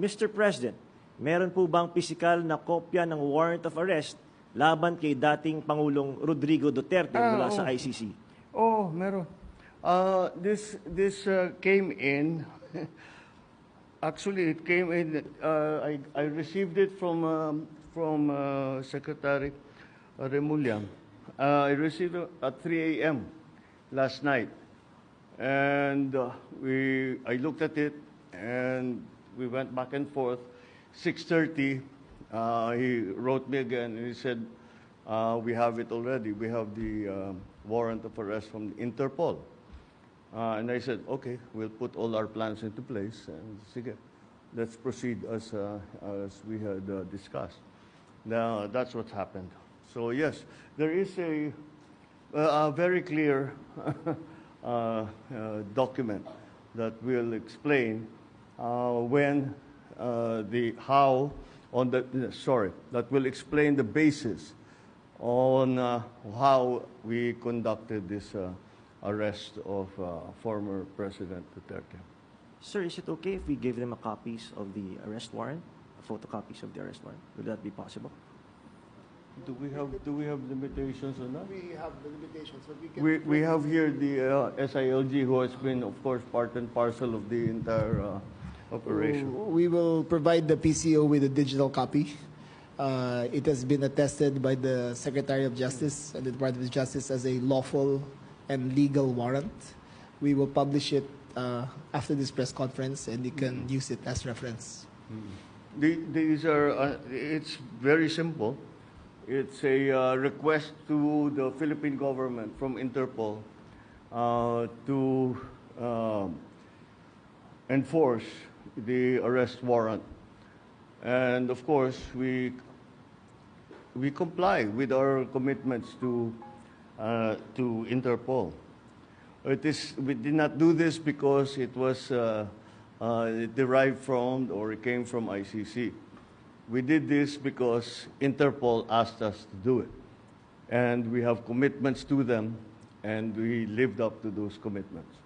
Mr. President, meron po bang pisikal na kopya ng warrant of arrest laban kay dating Pangulong Rodrigo Duterte Ah, mula sa oh. ICC? Oh, meron. Uh, this this uh, came in. Actually, it came in. Uh, I I received it from um, from uh, Secretary Remulla. Uh, I received it at 3 a.m. last night, and uh, we I looked at it, and we went back and forth. 6:30, uh, he wrote me again, and he said, uh, "We have it already. We have the um, warrant of arrest from Interpol." Uh, and I said, "Okay, we'll put all our plans into place, and let's proceed as uh, as we had uh, discussed." Now that's what happened. So yes, there is a, a very clear uh, document that will explain when uh, the how on the sorry that will explain the basis on uh, how we conducted this uh, arrest of uh, former President Duterte. Sir, is it okay if we give them a copies of the arrest warrant, photocopies of the arrest warrant? Would that be possible? Do we have do we have limitations on that? We have the limitations, but we can. We we have here the uh, SILG who has been of course part and parcel of the entire uh, operation. We will provide the PCO with a digital copy. Uh, It has been attested by the Secretary of Justice and the Department of Justice as a lawful and legal warrant. We will publish it uh, after this press conference, and you can use it as reference. The- These are, uh, it's very simple. It's a uh, request to the Philippine government from Interpol uh, to um, enforce the arrest warrant. And of course, we, we comply with our commitments to, uh, to Interpol. It is, we did not do this because it was uh, uh, derived from or it came from ICC. We did this because Interpol asked us to do it. And we have commitments to them, and we lived up to those commitments.